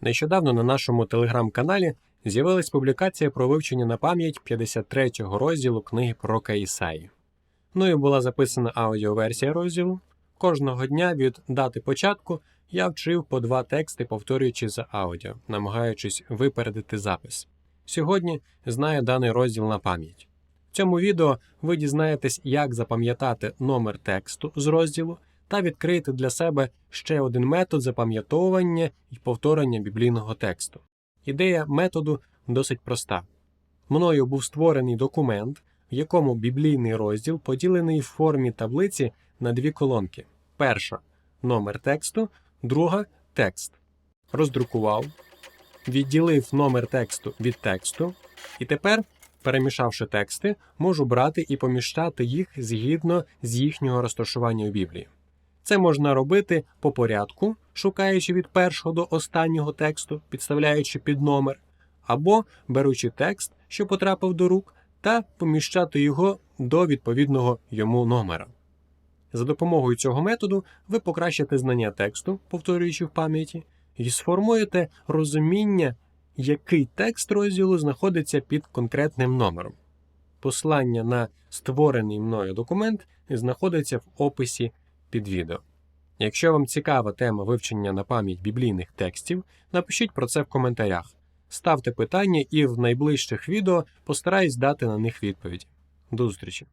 Нещодавно на нашому телеграм-каналі з'явилась публікація про вивчення на пам'ять 53-го розділу книги пророка Ісаї. Ну і була записана аудіоверсія розділу. Кожного дня від дати початку я вчив по два тексти, повторюючи за аудіо, намагаючись випередити запис. Сьогодні знаю даний розділ на пам'ять. В цьому відео ви дізнаєтесь, як запам'ятати номер тексту з розділу та відкриєте для себе ще один метод запам'ятовування і повторення біблійного тексту. Ідея методу досить проста. Мною був створений документ, в якому біблійний розділ поділений в формі таблиці на дві колонки: перша номер тексту, друга текст. Роздрукував, відділив номер тексту від тексту, і тепер, перемішавши тексти, можу брати і поміщати їх згідно з їхнього розташування у Біблії. Це можна робити по порядку, шукаючи від першого до останнього тексту, підставляючи під номер, або беручи текст, що потрапив до рук, та поміщати його до відповідного йому номера. За допомогою цього методу ви покращите знання тексту, повторюючи в пам'яті, і сформуєте розуміння, який текст розділу знаходиться під конкретним номером. Посилання на створений мною документ знаходиться в описі під відео. Якщо вам цікава тема вивчення на пам'ять біблійних текстів, напишіть про це в коментарях. Ставте питання і в найближчих відео постараюсь дати на них відповіді. До зустрічі!